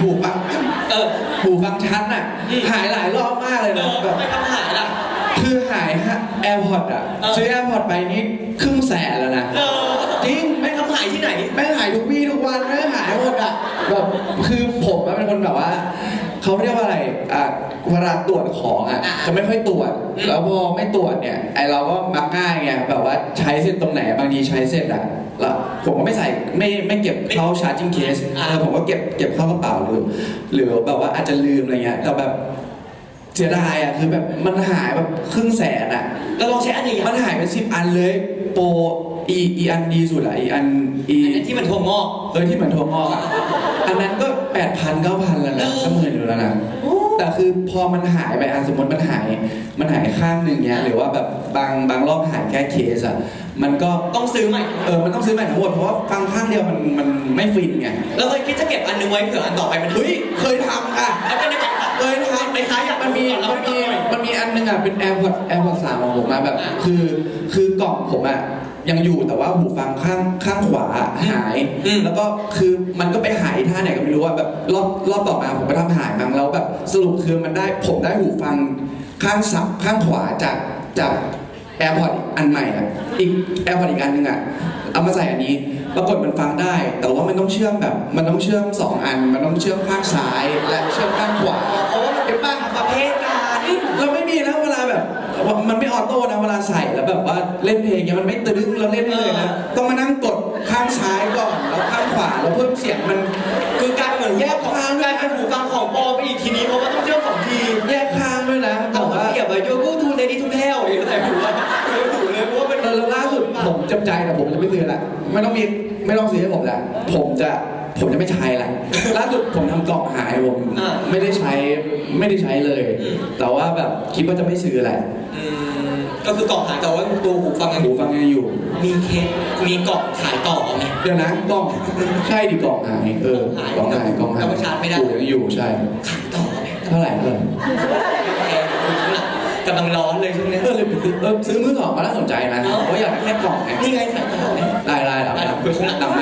หูฟังเออหูฟังชั้นอะ อืม หายหลายรอบมากเลยเอนะอแบบ ไม่ทำหายล่ะคือหายฮะแอร์พอร์ตอะเออซื้อแอร์พอร์ตไปนี่ครึ่งแสนแล้วนะ เออจริง ไม่ทำหายที่ไหน แม่งหายทุกวี่ทุกวันแม่งหายหมดอะแบบคือผมอะเป็นคนแบบว่าเขาเรียกว่าอะไรอะเวลาตรวจของอะอะจะไม่ค่อยตรวจ อืม แล้วพอไม่ตรวจเนี่ยไอเราก็มักง่ายไงแบบว่าใช้เสร็จตรงไหนบางทีใช้เสร็จอะแล้ว ผมก็ไม่ใส่ไม่ไม่เก็บเข้าชาร์จิ่งเคสอ่าเออผมก็เก็บเก็บเข้ากระเป๋าหรือหรือแบบว่าอาจจะลืมอะไรเงี้ยแต่แบบเสียดายอะคือแบบมันหายแบบครึ่งแสนอะเราลองใช้อันไหนอะมันหายเป็นสิบอันเลย โปรอีอีอันดีสุดอะอีอันอีอันนั้นที่มันโทรงอกเออที่เหมือนถั่วงอกอะอันนั้นก็แปดพันเก้าพันแล้วนะก็หมื่นอยู่แล้วนะแต่ คือพอมันหายไปอันสมมติมันหาย มันหายข้างหนึ่งเนี้ยหรือว่าแบบบางบางรอบหายแค่เคสอะมันก็ต้องซื้อใหม่ เออมันต้องซื้อใหม่ทั้งหมดเพราะว่าฟังข้างเดียวมันมันไม่ฟินไงเราเคยคิดจะเก็บอันนึงไว้เผื่ออันต่อไปมันเฮ้ยเคยทำค่ะมันเป็นยังไงครับเคยทำในค้ายอยากมันมีเรามันไม่มีต้องมันมีอันนึงอะเป็น AirPods AirPods สามของผมมาแบบอะคือคือกล่องผมอะ ยังอยู่แต่ว่าหูฟังข้างข้างขวาหาย อืม แล้วก็คือมันก็ไปหายท่าไหนก็ไม่รู้ว่าแบบรอบรอบต่อมาผมไปทำหายมั้งแล้วแบบสรุปคือมันได้ผมได้หูฟังข้างสับข้างขวาจากจาก AirPods อันใหม่อะอีก AirPods อีกอันนึงอะเอามาใส่อันนี้ ปรากฏมันฟังได้ แต่ว่ามันต้องเชื่อมแบบมันต้องเชื่อมสองอัน มันต้องเชื่อมข้างซ้ายและเชื่อมข้างขวาเพราะว่ามันเป็นบ้านประเภทกา เล่นเพลงเงี้ยมันไม่ตึ้งเราเล่นได้เลยนะต้องมานั่งกดข้างซ้ายก่อนแล้วข้างขวาแล้วเพิ่มเสียงมันคือกลายเป็นเหมือนแยกทางกลายเป็นหูฟังของปลอมไปอีกทีนี้เพราะว่าต้องเชื่อมสองทีแยกข้างด้วยนะบเอาอกมาว่าเปรียบแบบโยกูทูเลดี้ทูเทลอย่างเงี้ยแต่หูว่าหูเลยเพราะว่าเป็นเออแล้วล่าสุดผมจำใจแต่ผมจะไม่ซื้อละไม่ต้องมีไม่ต้องซื้อให้ผมละผมจะผมจะไม่ใช้ละล่าสุดผมทำกล่องหายผมไม่ได้ใช้ไม่ได้ใช้เลย แต่ว่าแบบคิดว่าจะไม่ซื้อแหละอืม ก็คือกล่องหายแต่ว่าตัวหูฟังยังหูฟังยังอยู่ มีเคสมีกล่องขายต่อไหม เดี๋ยวนะกล่องใช่ดิกล่องหายเออกล่กล่อองงหาหายยกล่องหายแต่ว่าชาร์จไม่ได้ หูยังอยู่ใช่ขายต่อไหมเท่าไหร่เท่าไหร่แพงอยู่ข้างหลังกำลังร้อนเลยช่วงเนี้ยเออเลยไปซื้อเออซื้อมือสองมาน่าสนใจนะเอ้าเพราะอยากได้แค่กล่องไงนี่ไงขายต่อไหมได้ได้หลังได้หลังคุยข้างหลังหลังไม่หลังไม่ไ